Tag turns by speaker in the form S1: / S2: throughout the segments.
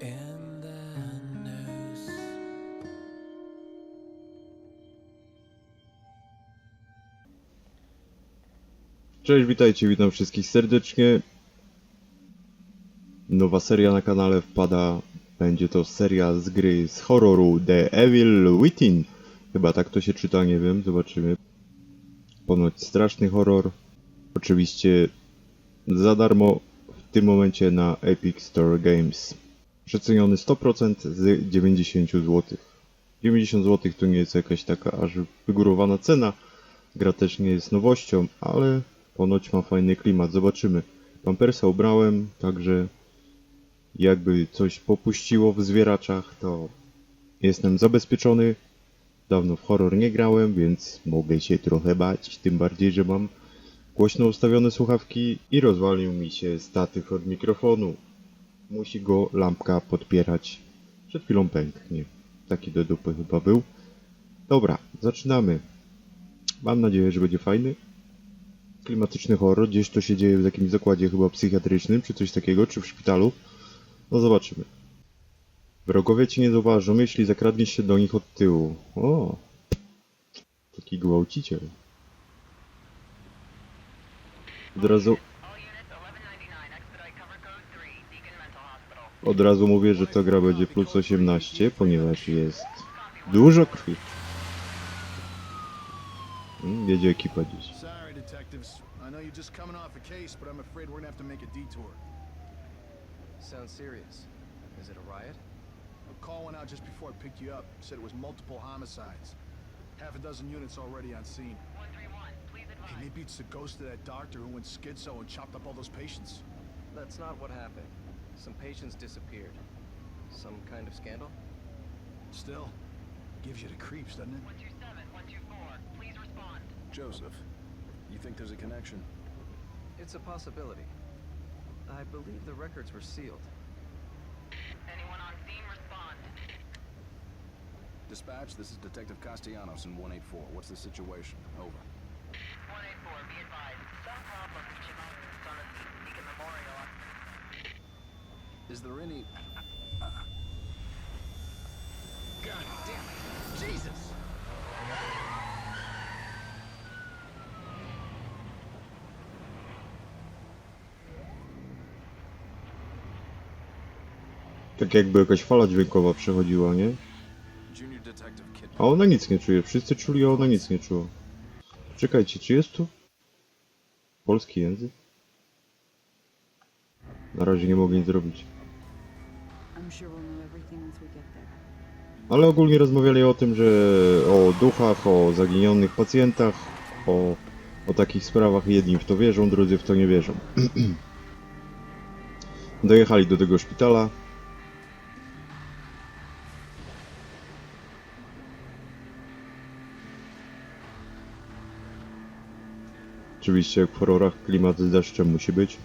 S1: in the.
S2: Cześć, witajcie, witam wszystkich serdecznie. Nowa seria na kanale wpada. Będzie to seria z gry z horroru The Evil Within. Chyba tak to się czyta, nie wiem, zobaczymy. Ponoć straszny horror. Oczywiście za darmo w tym momencie na Epic Store Games. Przeceniony 100% z 90 zł. 90 zł to nie jest jakaś taka aż wygórowana cena. Gra też nie jest nowością, ale ponoć ma fajny klimat. Zobaczymy. Pampersa ubrałem, także jakby coś popuściło w zwieraczach, to jestem zabezpieczony. Dawno w horror nie grałem, więc mogę się trochę bać. Tym bardziej, że mam głośno ustawione słuchawki i rozwalił mi się statyw od mikrofonu. Musi go lampka podpierać. Przed chwilą pęknie. Taki do dupy chyba był. Dobra, zaczynamy. Mam nadzieję, że będzie fajny. Klimatyczny horror. Gdzieś to się dzieje w jakimś zakładzie chyba psychiatrycznym, czy coś takiego, czy w szpitalu. No zobaczymy. Wrogowie cię nie zauważą, jeśli zakradniesz się do nich od tyłu. O! Taki gwałciciel.
S3: Mental Hospital.
S2: od razu mówię, że ta gra będzie plus 18, ponieważ jest dużo krwi. Mm, Jedzie ekipa dziś.
S4: Sorry, detectives. I know you're just coming off a case, but I'm afraid we're gonna have to make a detour.
S5: Sounds serious. Is it a riot?
S4: A call went out just before I picked you up. Said it was multiple homicides. Half a dozen units already on scene.
S3: 131, please
S4: Hey, maybe it's the ghost of that doctor who went schizo and chopped up all those patients.
S5: That's not what happened. Some patients disappeared. Some kind of scandal?
S4: Still, gives you the creeps, doesn't it?
S3: 127, 124, please respond.
S4: Joseph, you think there's a connection?
S5: It's a possibility. I believe the records were sealed.
S3: Anyone on scene, respond.
S4: Dispatch, this is Detective Castellanos in 184. What's the situation? Over. Is there any... God damn it! Jesus!
S2: Tak jakby jakaś fala dźwiękowa przechodziła, nie? A ona nic nie czuje. Wszyscy czuli, a ona nic nie czuła. Czekajcie, czy jest tu polski język? Na razie nie mogę nic zrobić. Ale ogólnie rozmawiali o tym, że o duchach, o zaginionych pacjentach, o, o takich sprawach. Jedni w to wierzą, drudzy w to nie wierzą. Dojechali do tego szpitala. Oczywiście jak w horrorach klimat z deszczem musi być.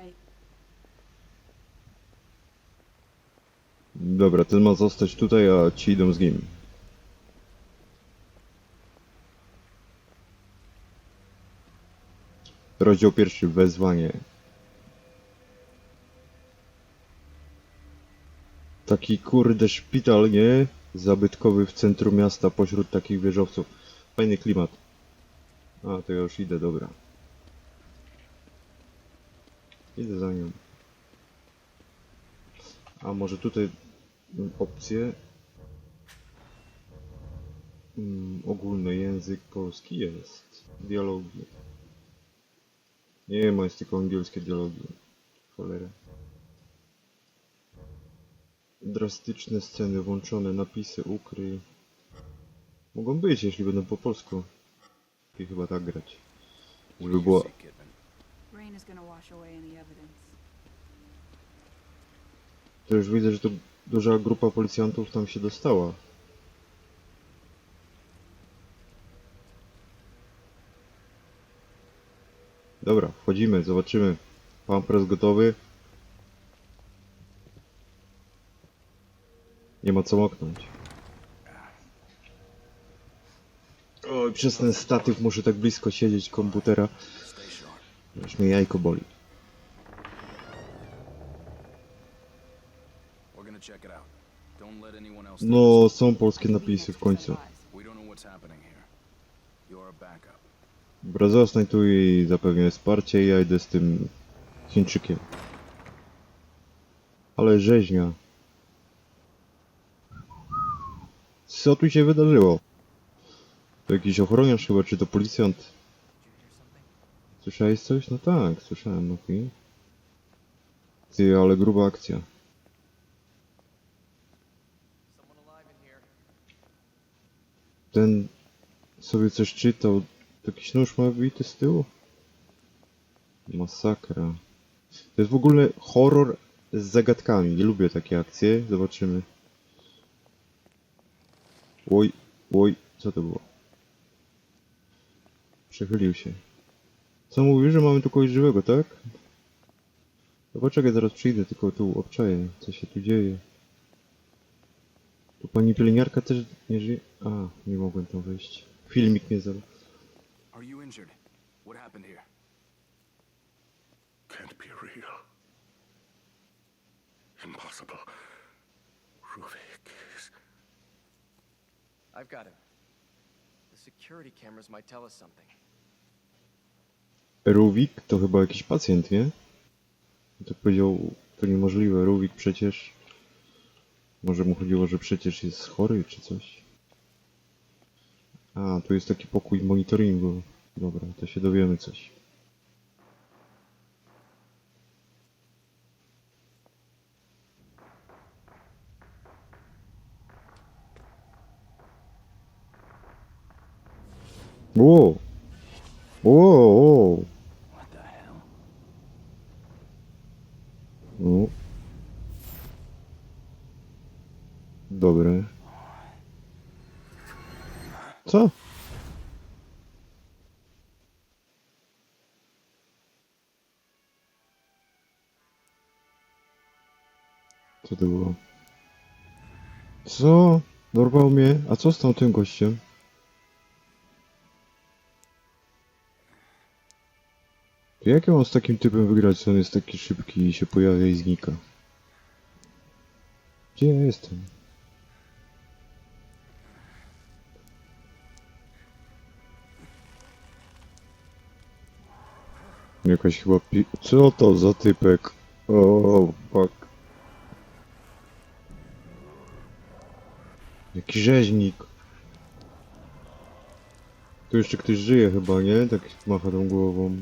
S6: Right.
S2: Dobra, ten ma zostać tutaj, a ci idą z nim. Rozdział pierwszy, wezwanie. Taki kurde szpital, nie? Zabytkowy w centrum miasta, pośród takich wieżowców. Fajny klimat. A, to ja już idę, dobra. Idę za nią. A może tutaj opcje mm, ogólny język polski jest. Dialogi. Nie ma, jest tylko angielskie dialogi. Cholera. Drastyczne sceny włączone, napisy, ukryj. Mogą być, jeśli będą po polsku. I chyba tak grać. Żeby było...
S6: Rain is gonna wash away any evidence.
S2: To już widzę, że to duża grupa policjantów tam się dostała. Dobra, wchodzimy, zobaczymy. Pampers gotowy. Nie ma co moknąć. Oj, przez ten statyw muszę tak blisko siedzieć komputera. Już mnie jajko boli. No, są polskie napisy w końcu. Brazo znajduje i zapewnia wsparcie, ja idę z tym Chińczykiem. Ale rzeźnia. Co tu się wydarzyło? To jakiś ochroniarz chyba, czy to policjant? Słyszałeś coś? No tak, słyszałem, okej. Ty, ale gruba akcja. Ten sobie coś czytał. Jakiś nóż ma wbity z tyłu? Masakra. To jest w ogóle horror z zagadkami. Nie lubię takie akcje. Zobaczymy. Oj, oj, co to było? Przechylił się. Co mówił, że mamy tu kogoś żywego, tak? No poczekaj, zaraz przyjdę, tylko tu obczaję, co się tu dzieje. Tu pani pielęgniarka też nie żyje? A, nie mogłem tam wejść. Filmik nie zabrał.
S4: Are you injured? What happened here?
S7: Can't be real. Impossible. Ruvik is.
S5: I've got him. The security cameras might tell us something.
S2: Ruvik to chyba jakiś pacjent, nie? To powiedział, to niemożliwe. Ruvik przecież... Może mu chodziło, że przecież jest chory, czy coś? A, tu jest taki pokój monitoringu. Dobra, to się dowiemy coś. Wow! Wow, wow.
S1: What the hell?
S2: No. Dobre. Co? Co to było? Co? Dorwał mnie? A co z tamtym gościem? To jak ja mam z takim typem wygrać, on jest taki szybki i się pojawia i znika? Gdzie ja jestem? Jakaś chyba pi... Co to za typek? O, fuck. Jaki rzeźnik. Tu jeszcze ktoś żyje chyba, nie? Tak macha tą głową.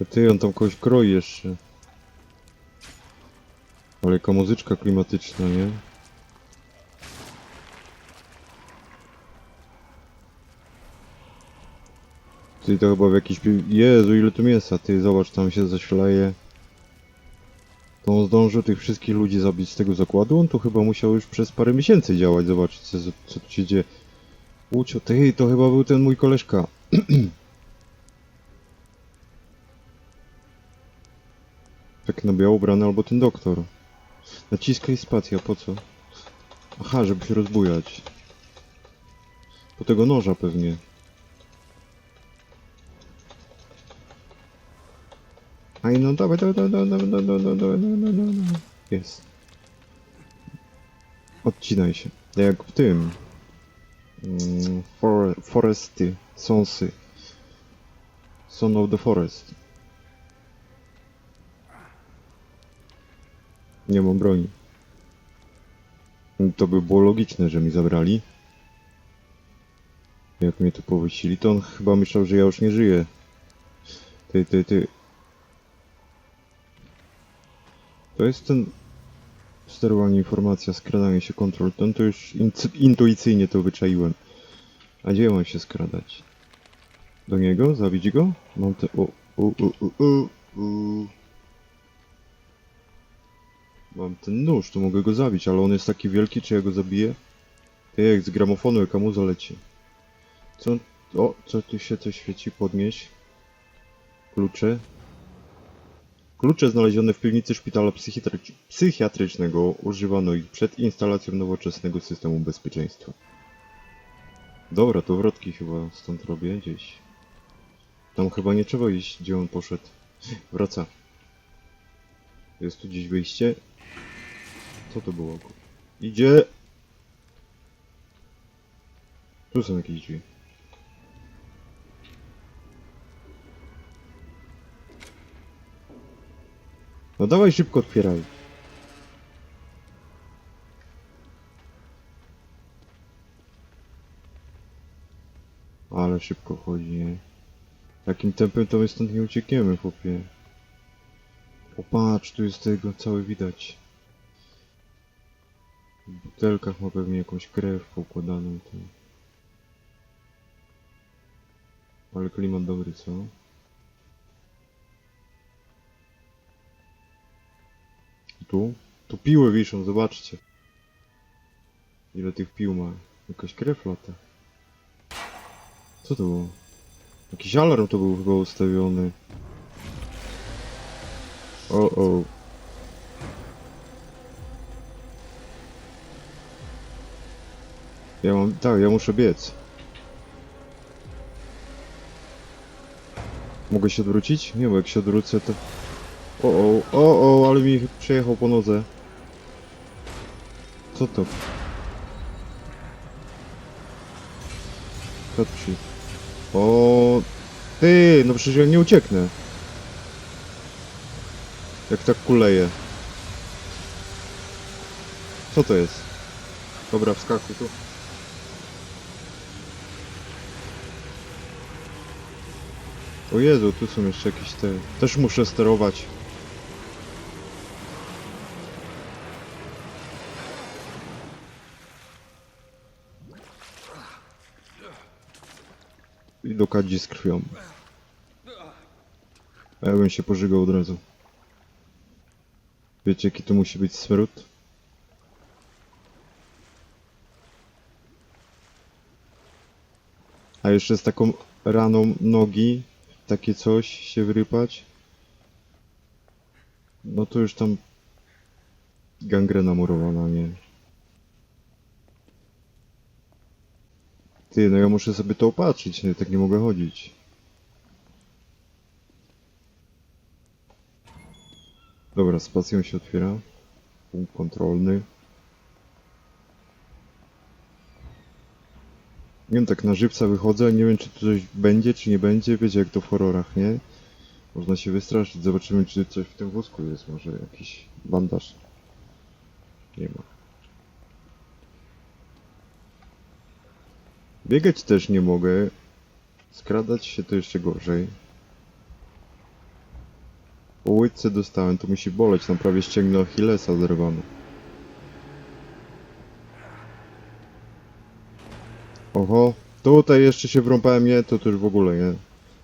S2: A ty, on tam kogoś kroi jeszcze. Ale jaka muzyczka klimatyczna, nie? Ty to chyba w jakiś... Jezu, ile tu mięsa, ty zobacz, tam się zaślaje. To on zdążył tych wszystkich ludzi zabić z tego zakładu? On tu chyba musiał już przez parę miesięcy działać, zobaczyć co, co tu się dzieje. Łucio, ty, to chyba był ten mój koleżka. Tak na biało ubrany albo ten doktor. Naciskaj spacja, po co? Aha, żeby się rozbujać. Po tego noża pewnie. Aj no dawaj, dawaj, dawaj, dawaj, dawaj, dawaj, dawaj, dawaj, dawaj, dawaj. Jest. Odcinaj się. Jak w tym. Mm, for, foresty. Sonsy. Son of the Forest. Nie mam broni. To by było logiczne, że mi zabrali. Jak mnie tu powysili, to on chyba myślał, że ja już nie żyję. Ty, ty, ty. To jest ten sterowanie informacja, skradanie się kontrol. Ten to już intuicyjnie to wyczaiłem. A gdzie mam się skradać? Do niego? Zabić go? Mam te... O, u, u, u, u, u. Mam ten nóż, to mogę go zabić, ale on jest taki wielki, czy ja go zabiję? Ty, jak z gramofonu, jaka muza leci. Co? O, co tu się coś świeci? Podnieś. Klucze. Klucze znalezione w piwnicy szpitala psychiatry- psychiatrycznego używano ich przed instalacją nowoczesnego systemu bezpieczeństwa. Dobra, to wrotki chyba stąd robię gdzieś. Tam chyba nie trzeba iść, gdzie on poszedł. Wraca. Jest tu gdzieś wyjście? Co to było? Idzie! Tu są jakieś drzwi. No dawaj szybko otwieraj. Ale szybko chodzi? Takim tempem to my stąd nie uciekniemy, chłopie. O patrz, tu jest tego cały widać. W butelkach ma pewnie jakąś krew poukładaną tu. Ale klimat dobry, co? Tu? Tu piły wiszą, zobaczcie. Ile tych pił ma. Jakaś krew lata. Co to było? Jakiś alarm to był chyba ustawiony. O, o. Ja mam, tak, ja muszę biec. Mogę się odwrócić? Nie, bo jak się odwrócę to... O, o, o, o, ale mi przejechał po nodze. Co to? Patrz. O, ty, no przecież ja nie ucieknę. Jak tak kuleje. Co to jest? Dobra, wskakuj tu. O Jezu, tu są jeszcze jakieś te... Też muszę sterować. I do kadzi z krwią. A ja bym się pożygał od razu. Wiecie jaki to musi być smród? A jeszcze z taką raną nogi, takie coś się wyrypać. No to już tam gangrena murowana, nie? Ty, no ja muszę sobie to opatrzyć, nie? Tak nie mogę chodzić. Dobra, spacją się otwiera. Punkt kontrolny. Nie wiem, tak na żywca wychodzę, nie wiem czy tu coś będzie, czy nie będzie. Wiecie jak to w horrorach, nie? Można się wystraszyć. Zobaczymy czy coś w tym wózku jest. Może jakiś bandaż. Nie ma. Biegać też nie mogę. Skradać się to jeszcze gorzej. Po łydce dostałem, to musi boleć. Tam prawie ścięgno Achillesa zerwano. Oho, tutaj jeszcze się wrąbałem, nie? To, to już w ogóle, nie?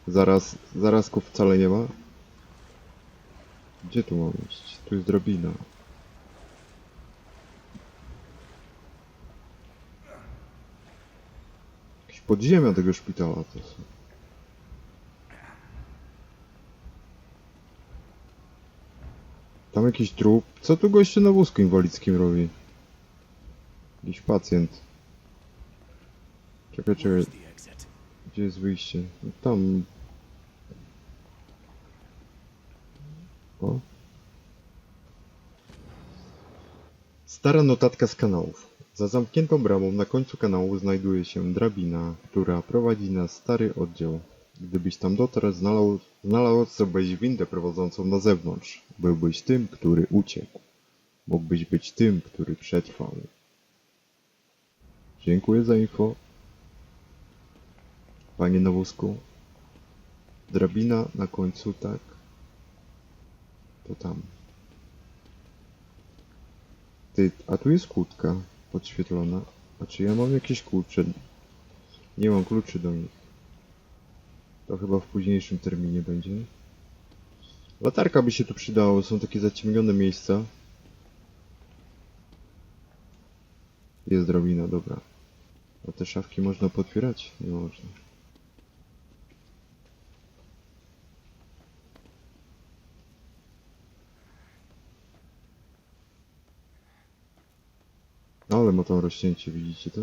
S2: Zaraz, zarazków wcale nie ma. Gdzie tu mam iść? Tu jest drabina. Jakieś podziemia tego szpitala to są. Tam jakiś trup. Co tu goście na wózku inwalidzkim robi? Jakiś pacjent. Czekaj, czekaj. Gdzie jest wyjście? No Tam. O. Stara notatka z kanałów. Za zamkniętą bramą na końcu kanału znajduje się drabina, która prowadzi na stary oddział. Gdybyś tam dotarł, znalazł, znalazłbyś windę prowadzącą na zewnątrz. Byłbyś tym, który uciekł. Mógłbyś być tym, który przetrwał. Dziękuję za info. Panie na wózku. Drabina na końcu, tak? To tam. Ty, a tu jest kłódka podświetlona. A czy ja mam jakieś klucze? Nie mam kluczy do nich. To chyba w późniejszym terminie będzie. Latarka by się tu przydało, są takie zaciemnione miejsca. Jest drabina, dobra. A te szafki można potwierać? Nie można. Tam rozcięcie, widzicie to?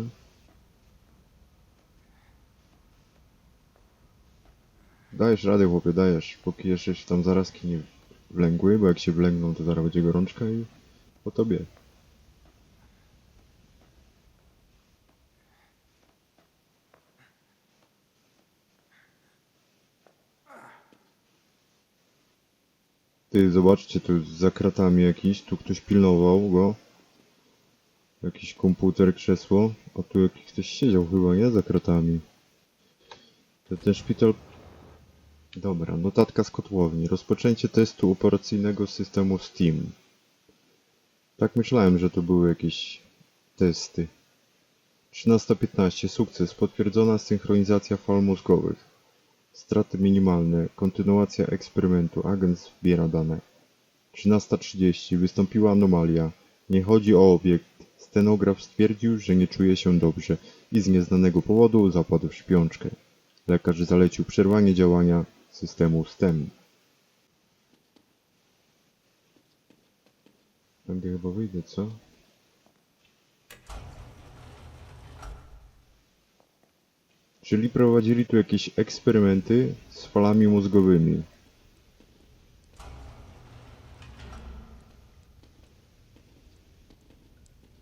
S2: Dajesz radę, chłopie, dajesz. Póki jeszcze się tam zarazki nie wlęgły, bo jak się wlęgną, to zaraz będzie gorączka i po tobie. Ty, zobaczcie, tu za kratami jakiś, tu ktoś pilnował go. Jakiś komputer, krzesło, a tu jakiś ktoś siedział chyba, nie? Za kratami. To ten szpital... Dobra, notatka z kotłowni. Rozpoczęcie testu operacyjnego systemu Steam. Tak myślałem, że to były jakieś testy. 13.15. Sukces. Potwierdzona synchronizacja fal mózgowych. Straty minimalne. Kontynuacja eksperymentu. Agent zbiera dane. 13.30. Wystąpiła anomalia. Nie chodzi o obiekt. Stenograf stwierdził, że nie czuje się dobrze i z nieznanego powodu zapadł w śpiączkę. Lekarz zalecił przerwanie działania systemu STEM. Będę chyba wyjdę, co? Czyli prowadzili tu jakieś eksperymenty z falami mózgowymi.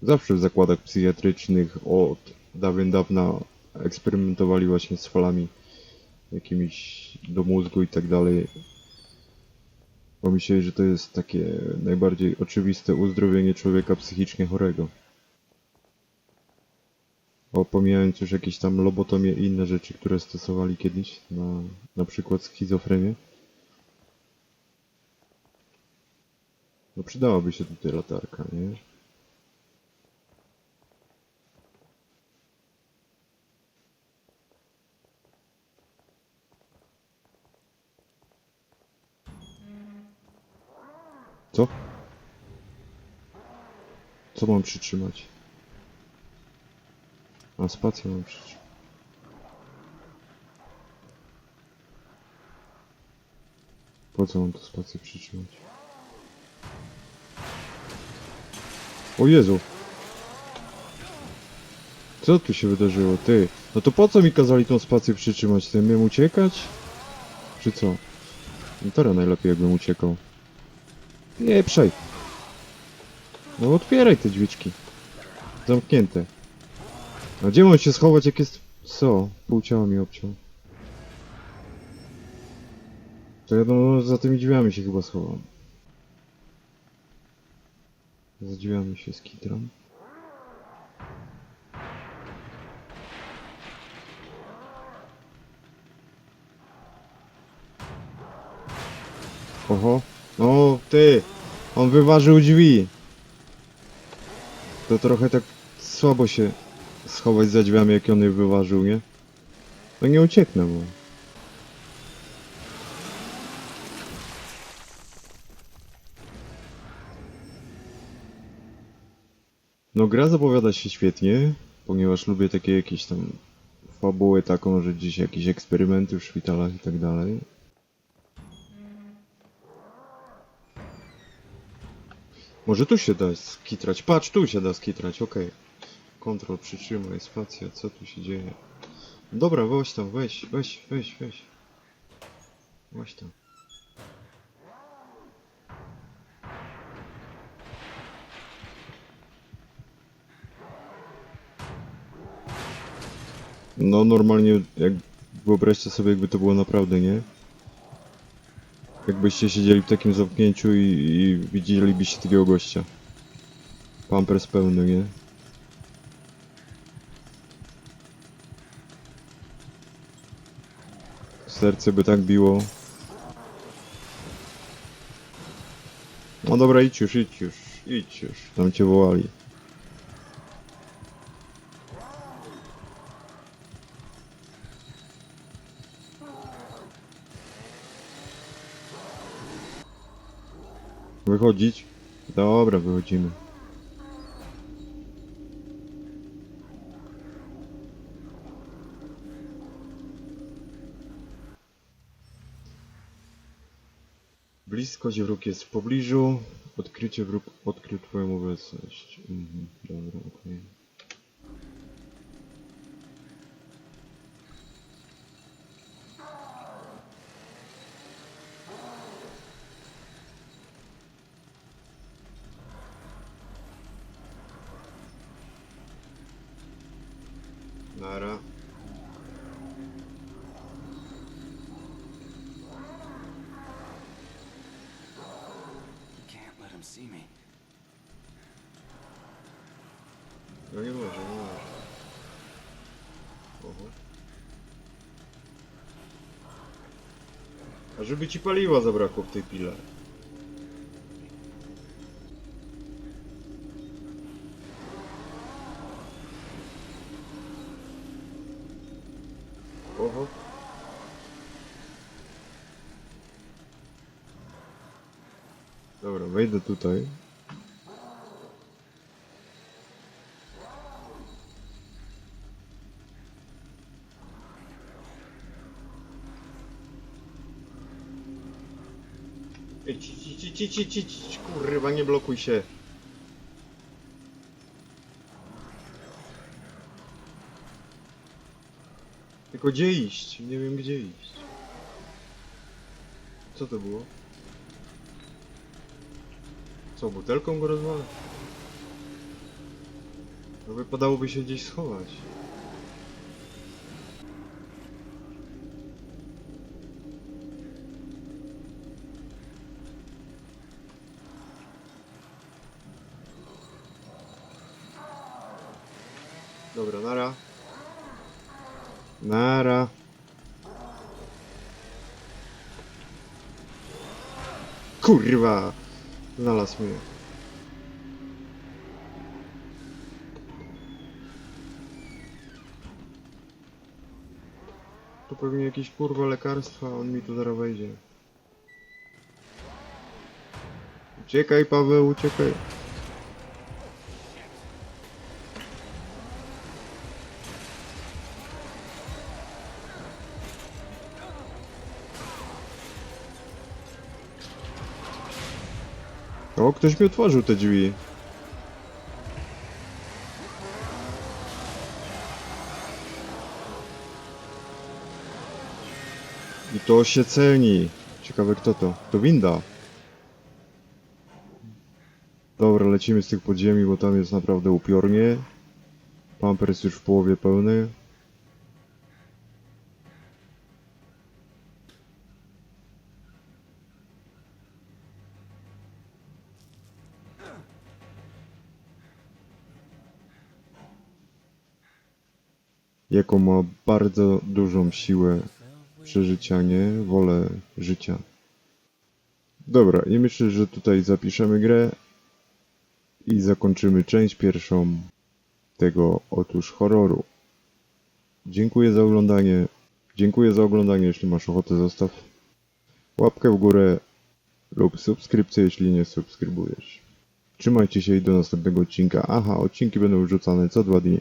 S2: Zawsze w zakładach psychiatrycznych od dawien dawna eksperymentowali właśnie z falami jakimiś do mózgu i tak dalej. Bo myśleli, że to jest takie najbardziej oczywiste uzdrowienie człowieka psychicznie chorego. O, pomijając już jakieś tam lobotomie i inne rzeczy, które stosowali kiedyś, na, na przykład schizofrenię. No przydałaby się tutaj latarka, nie? Co? Co mam przytrzymać? A spację mam przytrzymać. Po co mam to spację przytrzymać? O Jezu! Co tu się wydarzyło? Ty! No to po co mi kazali tą spację przytrzymać? Ty miałem uciekać? Czy co? No teraz najlepiej jakbym uciekał. Nie, przej. No otwieraj te drzwiczki. Zamknięte. A gdzie mam się schować, jak jest... Co? Pół ciała mi obciął. To ja no, za tymi drzwiami się chyba schowam. Za drzwiami się skitram. Oho. O, ty! On wyważył drzwi. To trochę tak słabo się schować za drzwiami, jak on je wyważył, nie? No nie ucieknę mu. No gra zapowiada się świetnie, ponieważ lubię takie jakieś tam fabuły taką, że gdzieś jakieś eksperymenty w szpitalach i tak dalej. Może tu się da skitrać. Patrz, tu się da skitrać, okej. Kontrol, przytrzymaj, spacja, co tu się dzieje? Dobra, weź tam, weź, weź, weź, weź. Weź tam. No normalnie, jak wyobraźcie sobie, jakby to było naprawdę, nie? Jakbyście siedzieli w takim zamknięciu i, i widzielibyście takiego gościa. Pampers pełny, nie? Serce by tak biło. No dobra, idź już, idź już, idź już. Tam cię wołali. Wychodzić? Dobra, wychodzimy. Blisko, wróg jest w pobliżu. Odkrycie wróg odkrył twoją obecność. Mhm, dobra, okej. Nara. No nie może, nie może. Oho. A żeby ci paliwa zabrakło w tej pile. Oho. Dobra, wejdę tutaj. Ej, ci, ci, ci, ci, ci, ci, ci, kurwa, nie blokuj się. Tylko gdzie iść? Nie wiem gdzie iść. Co to było? Co, butelką go rozwalę? No wypadałoby się gdzieś schować. Dobra, nara. Nara. Kurwa! Znalazł mnie. To pewnie jakieś kurwa lekarstwa, on mi tu zaraz wejdzie. Uciekaj Paweł, uciekaj. O, ktoś mi otworzył te drzwi. I to się ceni. Ciekawe kto to. To winda. Dobra, lecimy z tych podziemi, bo tam jest naprawdę upiornie. Pamper jest już w połowie pełny. Jaką ma bardzo dużą siłę przeżycia, nie? Wolę życia. Dobra, i myślę, że tutaj zapiszemy grę i zakończymy część pierwszą tego otóż horroru. Dziękuję za oglądanie. Dziękuję za oglądanie, jeśli masz ochotę zostaw łapkę w górę lub subskrypcję, jeśli nie subskrybujesz. Trzymajcie się i do następnego odcinka. Aha, odcinki będą wrzucane co dwa dni.